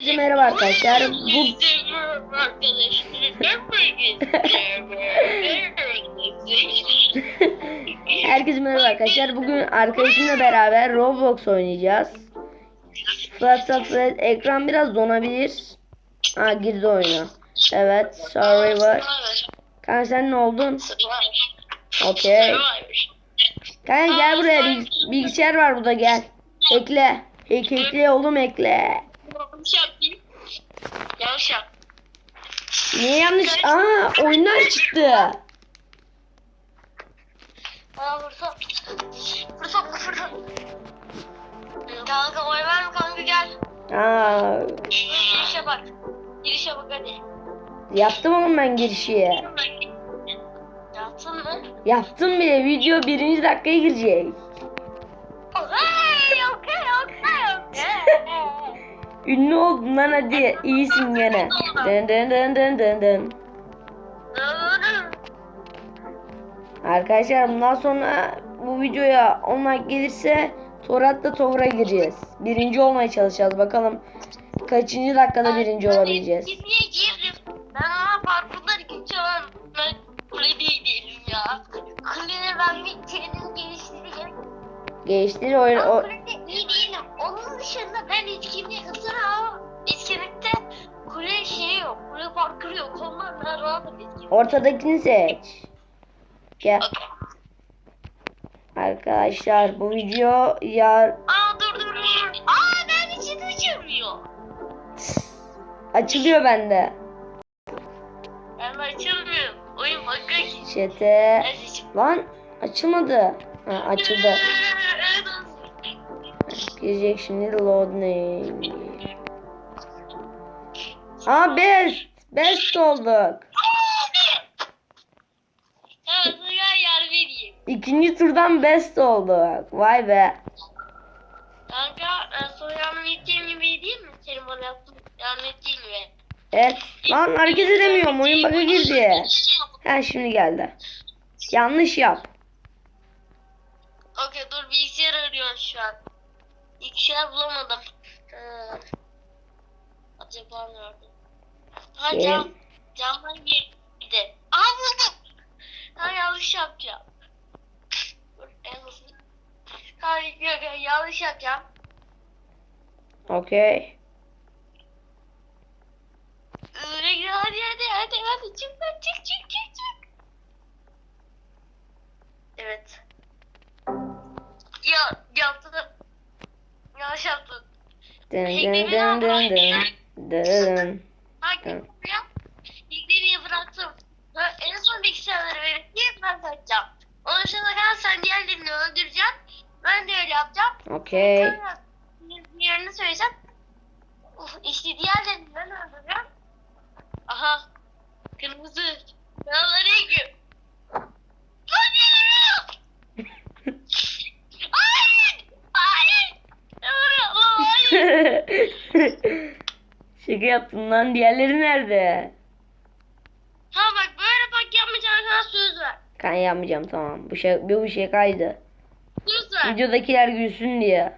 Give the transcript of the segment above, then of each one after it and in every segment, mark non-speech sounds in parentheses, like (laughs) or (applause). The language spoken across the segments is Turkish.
Herkese merhaba arkadaşlar. Bu (laughs) herkese merhaba arkadaşlar. Bugün arkadaşımla beraber Roblox oynayacağız. Flat Flat ekran biraz donabilir. Ha girdi oyuna. Evet, Survivor. Kanka sen ne oldun? Okey. Kanka gel buraya bilgis- bilgisayar var burada gel. Ekle. Ek ekle oğlum ekle. Yanlış yaptım. Yanlış yaptım. Niye yanlış? Aa oyundan çıktı. Aa fırsat. Fırsat fırsat. Kanka oy ver mi kanka gel. Aa Girişe bak. Girişe bak hadi. yaptım oğlum ben girişi. Yaptın mı? Yaptım bile video birinci dakikaya girecek. Hey, okey okey okey. (laughs) Ünlü oldun lan hadi iyisin gene. Dın dın dın dın dın dın. Arkadaşlar bundan sonra bu videoya 10 like gelirse Torat'la Tovra gireceğiz. Birinci olmaya çalışacağız. Bakalım kaçıncı dakikada birinci olabileceğiz. Niye girdim? Ben ama parkurları geçiyorum. Ben kule değilim ya. Kuleye ben bir kendimi geliştireceğim. Geçtir o, Ben o parkuru yok. Ondan ben rahatım etkinlik. ortadakini seç. Gel. Arkadaşlar bu video ya Aa dur dur dur. Aa ben için açılmıyor. açılıyor bende. Ben açılmıyor. Oyun bakın ki. Çete. Lan açılmadı. Ha, açıldı. Girecek şimdi load name. Aa best. Best olduk. İkinci turdan best olduk. Vay be. Kanka yardım edeceğim gibi değil mi? Senin bana ettiğin gibi. Evet. Lan hareket edemiyorum. Oyun bug'a girdi. Ha şimdi geldi. Yanlış yap. Okey dur bilgisayar arıyorum şu an. Bilgisayar bulamadım. Ee, acaba nerede? Ha Gel. cam. Camdan girdi. Aa buldum. Ha yanlış yapacağım. Dur en hızlı. Ha yok yanlış yapacağım. Okey. Hadi hadi hadi hadi çık lan çık çık çık çık. Evet. Ya yaptım. Yanlış yaptım. Dın dın dın dın dın. Dın. Ya? İlkleri bıraktım. Ha, En son bilgisayarları verip bir ben takacağım. Onun dışında kadar sen diğerlerini öldüreceksin. Ben de öyle yapacağım. Okey. Sonra Diğerini söyleyeceğim. Uf, işte diğerlerini ben öldüreceğim. Aha. Kırmızı. Selamünaleyküm. Lan geliyor. Hayır. Hayır. Hayır. Hayır. Şaka yaptım lan. Diğerleri nerede? Ha bak böyle bak yapmayacağına söz ver. Kan yapmayacağım tamam. Bu şey bu bir şey kaydı. Söz ver. Videodakiler gülsün diye.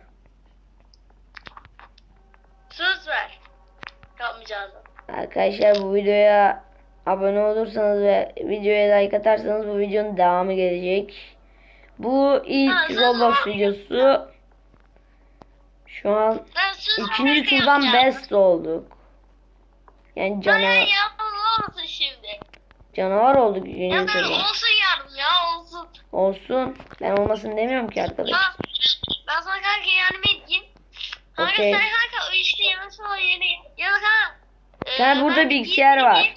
Söz ver. Yapmayacağını. Arkadaşlar bu videoya abone olursanız ve videoya like atarsanız bu videonun devamı gelecek. Bu ilk Ha, Roblox videosu. Şu an ikinci turdan best olduk. Yani Bana cana yardım olmasın şimdi. canavar olduk Ya ikinci ben olsun yardım ya olsun. Olsun. Ben olmasın demiyorum ki arkadaş. Ha, ben sana kanka yardım edeyim. Kanka sen kanka işte yanlış olan yerine ya kanka. e, Sen burada ben bilgisayar diğer- var.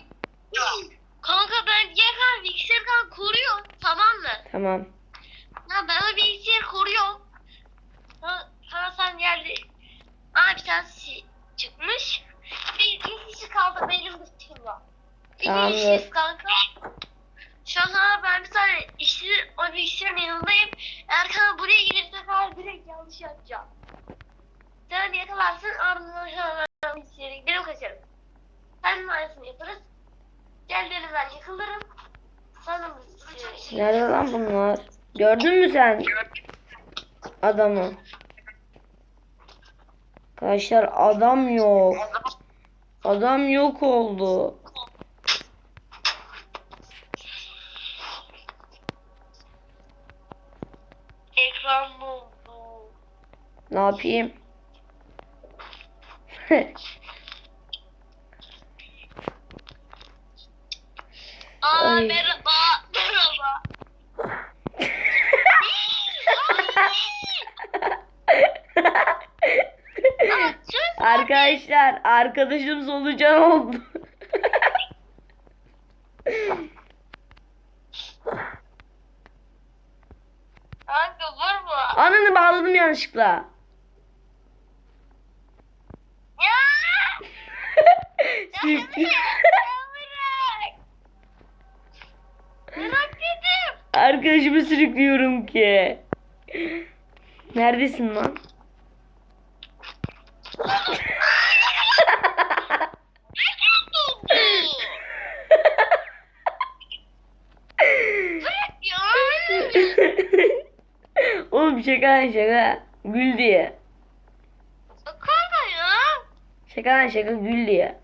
Kanka ben diğer kanka bilgisayarı kanka koruyor tamam mı? Tamam. Ha ben o bilgisayarı koruyorum. Sonra sen geldi. Aa bir tanesi çıkmış. Bir, bir kaldı benim dışımda. Bir Tamamdır. kişiyiz kanka. Şu an ben bir tane işi o bilgisayarın yanındayım. Eğer kanka buraya gelirse kanka direkt yanlış yapacağım. Sen yakalarsın ardından hemen ben bilgisayara giderim kaçarım. Sen de aynısını yaparız. Diğerlerini ben yakalarım. Sonra bilgisayarı... Nerede lan bunlar? Gördün mü sen adamı? Arkadaşlar adam yok. Adam yok oldu. Ekran buldu. Ne yapayım? (laughs) Aa Ay. merhaba. Merhaba. (laughs) (laughs) Arkadaşlar arkadaşım solucan oldu. Kanka vurma. Ananı bağladım yanlışlıkla. Ya. Arkadaşımı sürüklüyorum ki. Neredesin lan? Oğlum şaka şaka. Gül diye. Kanka ya. Şaka şaka gül diye.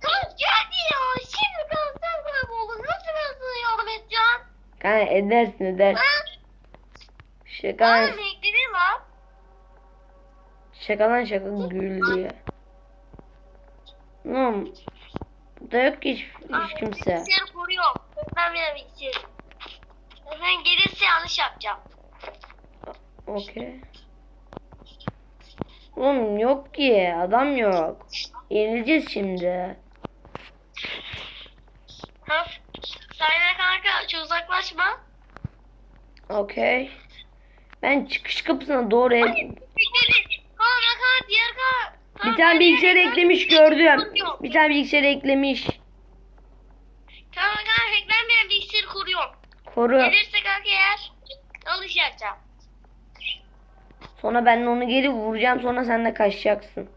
Kanka geldi ya. Şimdi ben sen kayboldun. Nasıl ben sana yardım edeceğim? Kanka edersin edersin. Ha? Şaka şaka lan şaka gül diye. Oğlum. Burada yok ki hiç, hiç kimse. Bilgisayarı koruyorum. Ben bir bilgisayarı. Ben gelirse yanlış yapacağım. Okey. Oğlum yok ki adam yok. Yenileceğiz şimdi. Ha? Sen de kanka çok uzaklaşma. Okey. Ben çıkış kapısına doğru. Bekledin. Kanka kanka diğer kanka. Bir tane bilgisayar eklemiş gördüm. Bir tane bilgisayar eklemiş. Kanka kanka beklenmeyen bilgisayarı koruyorum. Koru. Gelirse kanka eğer yanlış yapacağım. Sonra ben onu geri vuracağım sonra sen de kaçacaksın.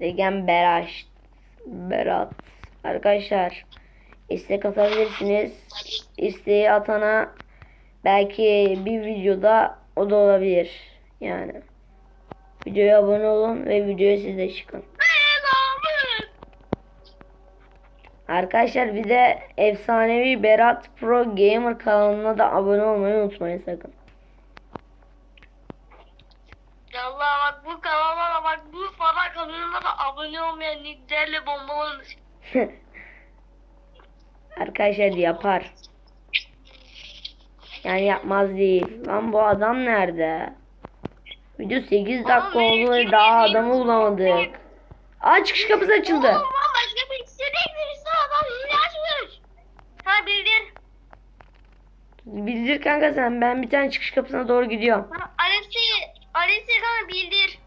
Degen Beraş. Berat. Arkadaşlar istek atabilirsiniz. İsteği atana belki bir videoda o da olabilir. Yani. Videoya abone olun ve videoya siz de çıkın. Arkadaşlar bir de efsanevi Berat Pro Gamer kanalına da abone olmayı unutmayın sakın. Allah bak bu kanala bak bu para kanalına da abone olmayan linklerle bombalanır. (laughs) Arkadaşlar yapar. Yani yapmaz değil. Lan bu adam nerede? Video 8 dakika oldu ve daha adamı bulamadık. Aa çıkış kapısı açıldı. Oğlum başka bir şey eklemişsin adam hile açmış. Ha bildir. Bildir kanka sen. Ben bir tane çıkış kapısına doğru gidiyorum. Ha, Alex'i, Alex'i kanka bildir.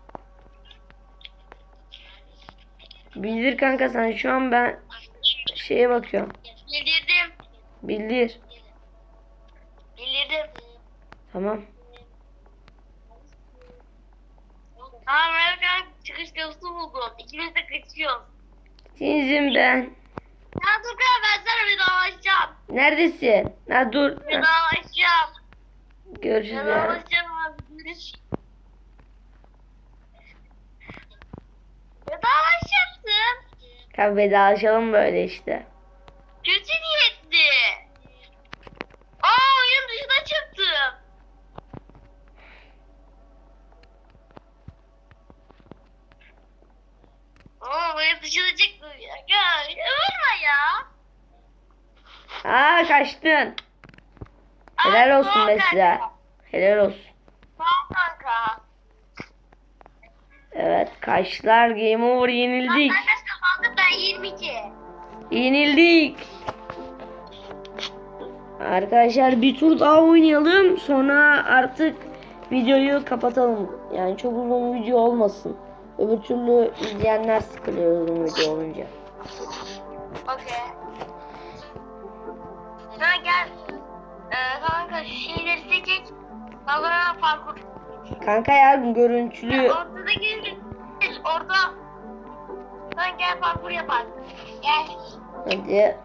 Bildir kanka sen. Şu an ben şeye bakıyorum. Bildirdim. Bildir. Tamam. Tamam ben çıkış kapısı buldum. İkimiz de kaçıyoruz. Cinsim ben. Ya dur kanka ben sana vedalaşacağım. Neredesin? Ha dur. Ha, Vedalaşacağım. Görüşürüz. Vedalaşacağım abi. Görüş. Vedalaşacaksın. Kanka vedalaşalım böyle işte. Kötü. Aa oyun dışına çıktım. Aa oyun dışına çıktım ya. Gel vurma ya. Aa kaçtın. Helal olsun be size. Helal olsun. Evet kaçlar game over yenildik. Ben 22. Yenildik. Arkadaşlar bir tur daha oynayalım. Sonra artık videoyu kapatalım. Yani çok uzun video olmasın. Öbür türlü izleyenler sıkılıyor uzun video olunca. Okey. Şeyleri seçecek. Kanka parkur. Kanka ya görüntülü. Ortadaki geç orada. Sen gel parkur yaparsın. Gel. Hadi.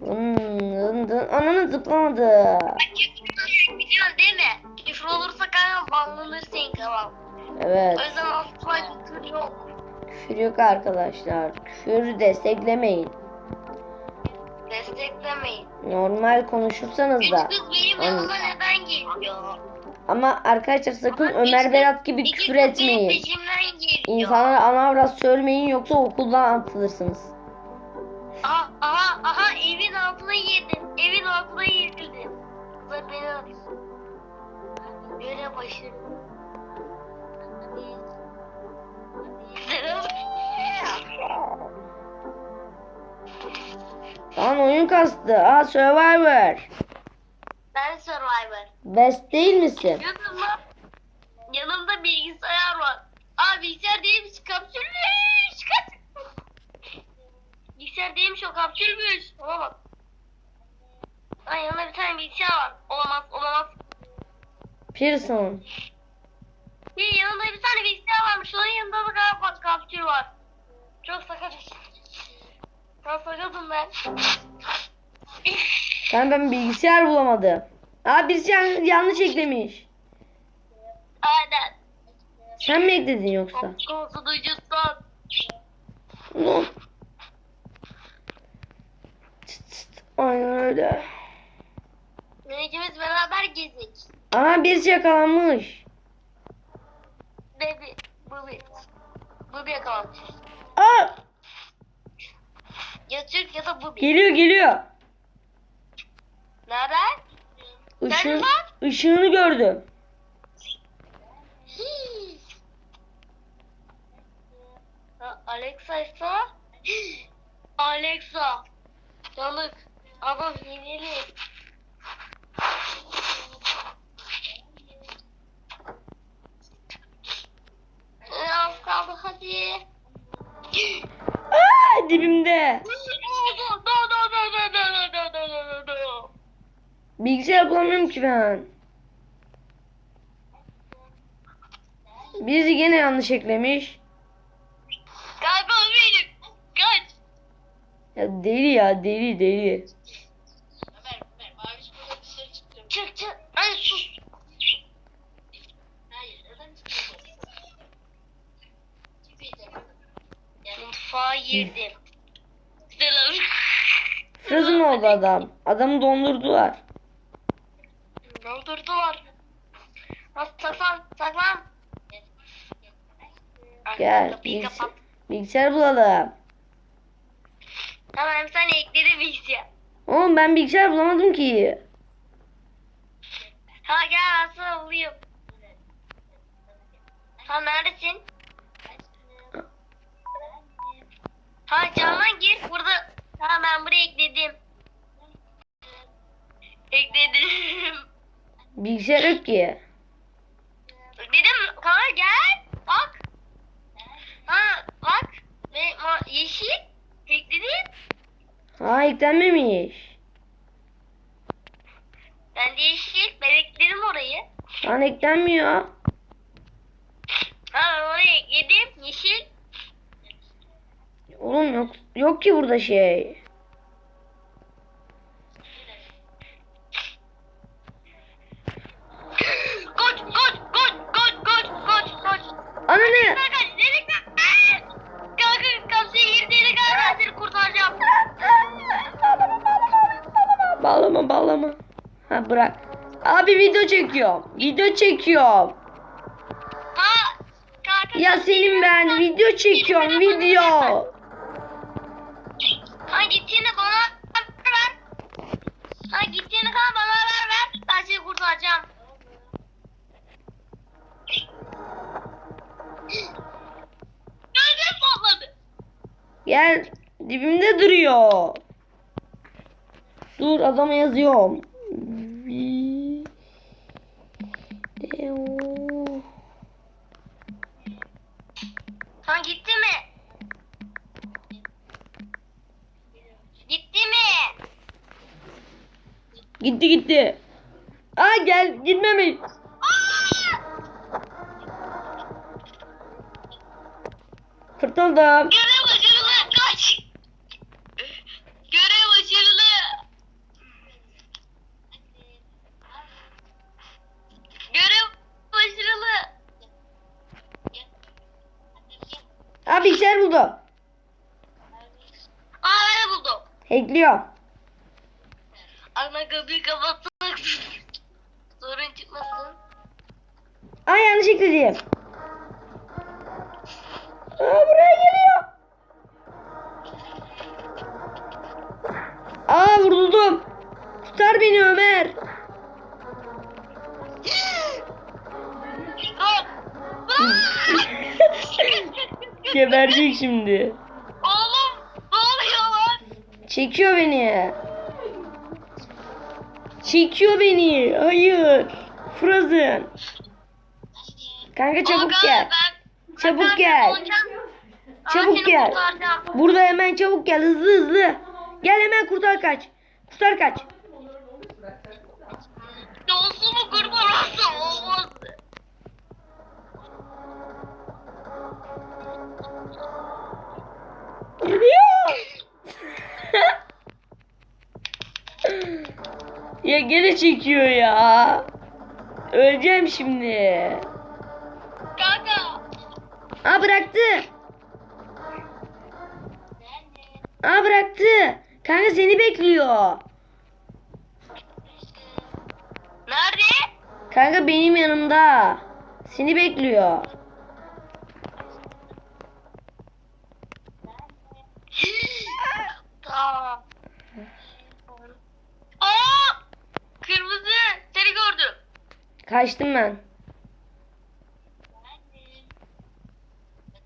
Dın dın dın. Ananı zıplamadı. Biliyorsun değil mi? Küfür olursa kanka banlanırsın kanal. Evet. O yüzden asla küfür yok. Küfür yok arkadaşlar. Küfür desteklemeyin. Normal konuşursanız Üç da. kız benim yanıma neden geliyor? Ama arkadaşlar sakın Ömer Berat gibi İki küfür kız benim etmeyin. peşimden geliyor. İnsanlara ana avrat söylemeyin yoksa okuldan atılırsınız. Aha, aha, aha evin altına girdim. Evin altına girdim. Kızlar beni arıyor. Göre başarım. Lan oyun kastı. Aa Survivor. Ben Survivor. Best değil misin? Yanımda, yanımda bilgisayar var. Aa bilgisayar değilmiş kapsülmüş. Kaç. Bilgisayar değilmiş o kapsülmüş. Olamaz. Aa yanımda bir tane bilgisayar var. Olamaz olamaz. Pearson. Bir yanımda bir tane bilgisayar varmış. Onun yanında da galiba kapsül var. Çok sakat. Sakatım ben. Ben ben bilgisayar bulamadım. Aa birisi yan- yanlış eklemiş. Aynen. Sen mi ekledin yoksa? Korkutucusun. Ulan. Çıt çıt. Aynen öyle. İkimiz beraber gezdik. Aa birisi yakalanmış. Baby. Bubi. Bubi yakalanmış. Aa Ya Türk ya da Bubi. geliyor geliyor. Nereden? Işın, Nerede lan? ışığını gördüm. Hii. Ha, Alexa ise Alexa Yanık Adam hileli Bulamıyorum ki ben. Birisi gene yanlış eklemiş. Galiba o benim Kaç Ya deli ya deli deli. Çık çık Ay sus Mutfağa girdim. Selam. Frozen oldu adam. Adamı dondurdular. Gel Kapıyı bilgisayar, kapat. bilgisayar bulalım. Tamam sen ekledim bilgisayar. Oğlum ben bilgisayar bulamadım ki. Ha gel aslında bulayım. Ha neredesin? Ha camdan gir burada. Ha ben buraya ekledim. Ekledim. Bilgisayar yok ki. Dedim kanka gel. Bak. Ha bak. Ve ma- yeşil. Ekledim. Ha eklenmemiş. Ben de yeşil. Ben ekledim orayı. Lan eklenmiyor. Ha ben oraya ekledim. Yeşil. Oğlum yok yok ki burada şey. Koş koş bırak. Abi video çekiyorum. Video çekiyorum. Kanka. Ya senin ben video çekiyorum video. Ha gittiğini bana ver. Ha gittiğini kanka bana ver ver. Ben seni kurtaracağım. Gözüm patladı. Gel dibimde duruyor. Dur adama yazıyorum. Video. Ha gitti mi? Gitti mi? Gitti gitti. gel gitmeme. Kurtuldum. Görev Aa bilgisayar buldum. Aa ben de buldum. Hackliyor. Ana kapıyı kapattık. (laughs) Sorun çıkmasın. Aa yanlış ekledim. Geberecek şimdi. Oğlum ne oluyor lan? Çekiyor beni. Çekiyor beni. Hayır. Frozen. Kanka çabuk Aga, gel. ben- Çabuk ben gel. Çabuk gel. kurtaracağım. Burada hemen çabuk gel. Hızlı hızlı. Gel hemen kurtar kaç. Kurtar kaç. Ya gene çekiyor ya. Öleceğim şimdi. Kanka. Aa bıraktı. Aa bıraktı. Kanka seni bekliyor. Nerede? Kanka benim yanımda. Seni bekliyor. (gasps) tamam. Aa! Kırmızı. Seni gördüm. Kaçtım ben.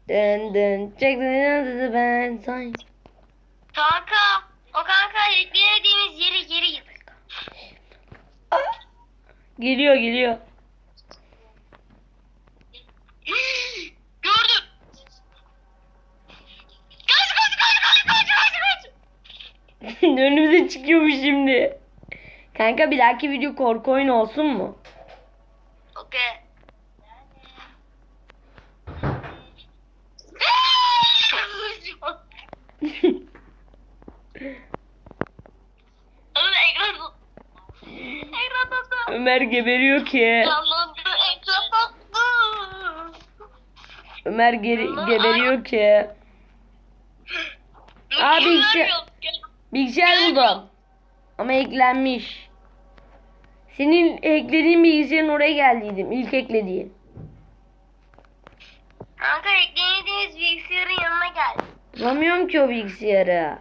Dın dın çek dın ben say. Kanka. O kanka ekleyemediğimiz yeri geri. Aa! Geliyor geliyor. Gördüm. Kaç kaç kaç kaç kaç kaç kaç. (laughs) Önümüze çıkıyormuş şimdi. Kanka bir dahaki video korku oyunu olsun mu? Okey. Oğlum ekran tut. Ekran tuttu. Ömer geberiyor ki. Ömer geri, geberiyor ki. Yok? Gel. Bilgisayar buldum. Ama eklenmiş. Senin eklediğin bilgisayarın oraya geldiydim. İlk eklediğin. Kanka eklediğiniz bilgisayarın yanına gel. Bulamıyorum ki o bilgisayarı.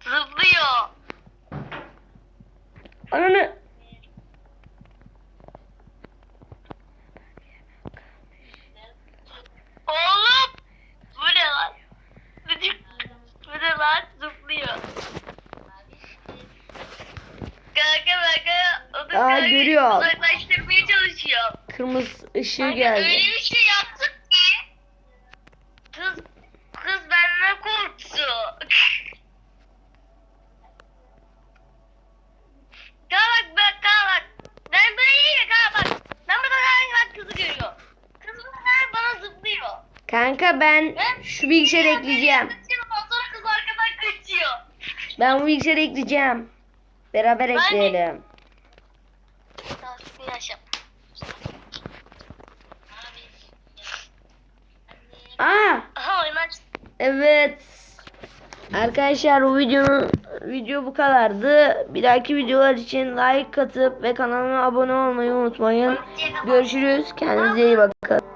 Zıplıyor. Ananı. Oğlum. Bu ne lan? Bıcık. Bu ne lan? Zıplıyor. Kanka kanka. Onu Aa, kanka görüyor. Uzaklaştırmaya çalışıyor. Kırmızı ışığı Kanka geldi. öyle bir şey yaptık ki. Kız, kız benden korktu. (laughs) Kal bak bak kal bak. Ben böyle iyi kal bak. Ben burada kanka bak kızı görüyor. Kız burada bana zıplıyor. Kanka ben şu bilgisayarı ekleyeceğim. Sonra kız arkadan kaçıyor. Ben bu bilgisayarı ekleyeceğim. Beraber Ben ekleyelim. Tamam, bir yaşa. Aa Aha oyun aç. evet. Arkadaşlar bu videonun video bu kadardı. Bir dahaki videolar için like atıp ve kanalıma abone olmayı unutmayın. Görüşürüz. Kendinize iyi bakın.